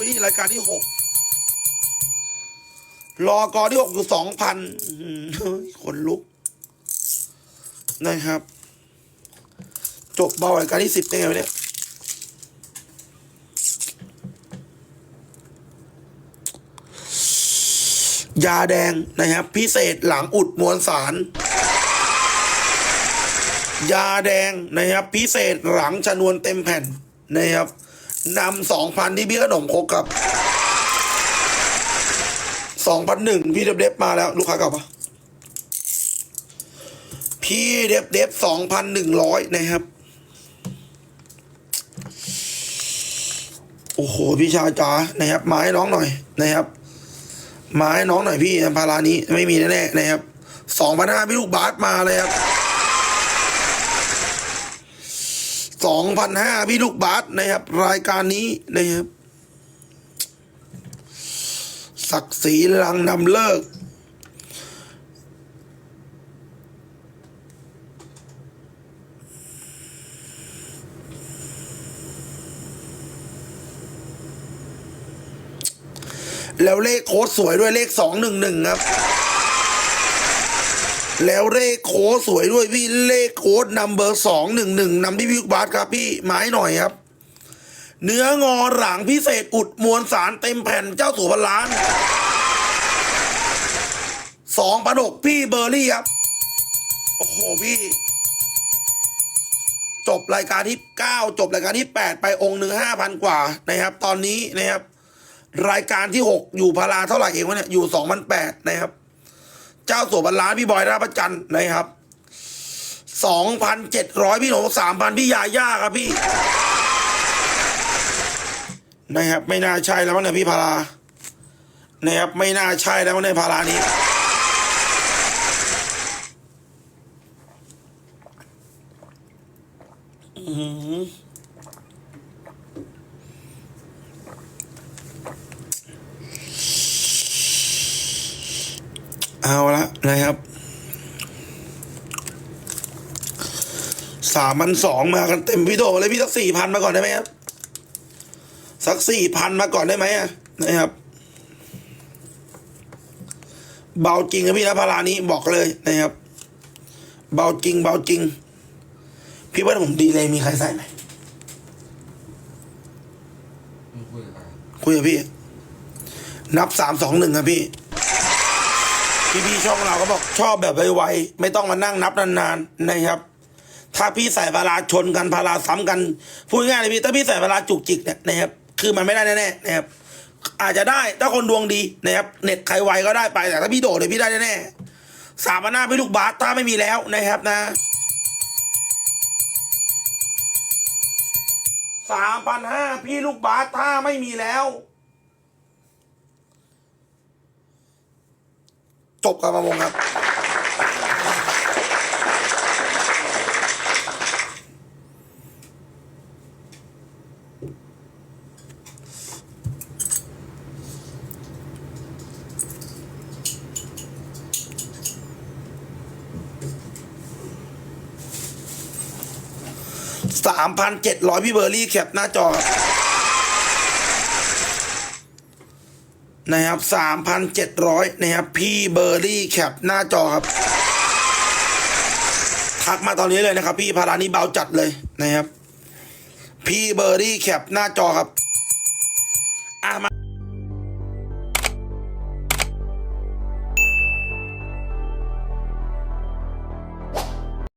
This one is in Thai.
พี่รายการที่หกรอกอที่หกอยู่สองพันขนลุก นะครับ จบเบารายการที่สิบได้ไงวะเนี่ยยาแดงนะครับ พิเศษหลังอุดมวลสาร ยาแดงนะครับ พิเศษหลังชนวนเต็มแผ่นนะครับ นำสองพันที่พี่ขนมครกครับสองพันหนึ่งพี่เดบเดบมาแล้ว ลูกค้าเก่าปะพี่เด็บเด็บสองพันหนึ่งร้อยนะครับ โอ้โห พี่ชายจ๋านะครับมาให้น้องหน่อยนะครับมาให้น้องหน่อยพี่พารานี้ไม่มีแน่ๆนะครับสองพันห้าพี่ลูกบาสมาเลยครับ สองพันห้าพี่ลูกบาสนะครับ รายการนี้นะครับศักดิ์ศรีลังนำเลิก แล้วเลขโค้ดสวยด้วยเลขสองหนึ่งหนึ่งครับ แล้วเลขโค้ดสวยด้วยพี่เลขโค้ดนัมเบอร์สองหนึ่งหนึ่งนำที่พี่บาสครับพี่ไม้หน่อยครับ เนื้องอหลังพิเศษอุดมวลสารเต็มแผ่นเจ้าสัวพันล้านสองพันหกพี่เบอร์รี่ครับ โอ้โหพี่ จบรายการที่เก้าจบรายการที่แปดไปองค์หนึ่งห้าพันกว่านะครับ ตอนนี้นะครับ รายการที่หกอยู่พาราเท่าไหร่เองวะเนี่ยอยู่สองพันแปดนะครับ เจ้าสัวบรรล้านพี่บอยราประจันทร์นะครับสองพันเจ็ดร้อยพี่หนูสามพันพี่ยาย่าครับพี่ นะครับ ไม่น่าใช่แล้วเนี่ยพี่พารานะครับไม่น่าใช่แล้วในยพารานี้อือ เอาละนะครับสามพันสองมากันเต็มพี่โตเลยพี่สักสี่พันมาก่อนได้ไหมครับ สักสี่พันมาก่อนได้ไหมอะนะครับ เบาจริงครับพี่นะพารานี้บอกเลยนะครับ เบาจริง เบาจริง พี่ว่าผมดีเลยมีใครใส่ไหมมึงคุยกับใครคุยกับพี่ นับสามสองหนึ่งครับพี่ พี่พี่ๆช่องเราก็บอกชอบแบบไวๆไม่ต้องมานั่งนับนานๆนะครับ ถ้าพี่ใส่พาราชนกันพาราซ้ำกันพูดง่ายเลยพี่ถ้าพี่ใส่พาราจุกจิกเนี่ยนะครับคือมันไม่ได้แน่ๆนะครับอาจจะได้ถ้าคนดวงดีนะครับเน็ตใครไวก็ได้ไปแต่ถ้าพี่โดดเลยพี่ได้แน่ๆสามพันหน้าพี่ลูกบาสถ้าไม่มีแล้วนะครับนะสามพันห้าพี่ลูกบาสถ้าไม่มีแล้ว จบการประมงครับ สามพันเจ็ดร้อยพี่เบอร์รี่แคปหน้าจอครับ นะครับสามพันเจ็ดร้อยนะครับพี่เบอร์รี่แคปหน้าจอครับ ทักมาตอนนี้เลยนะครับ พี่พารานี้เบาจัดเลยนะครับ พี่เบอร์รี่แคปหน้าจอครับ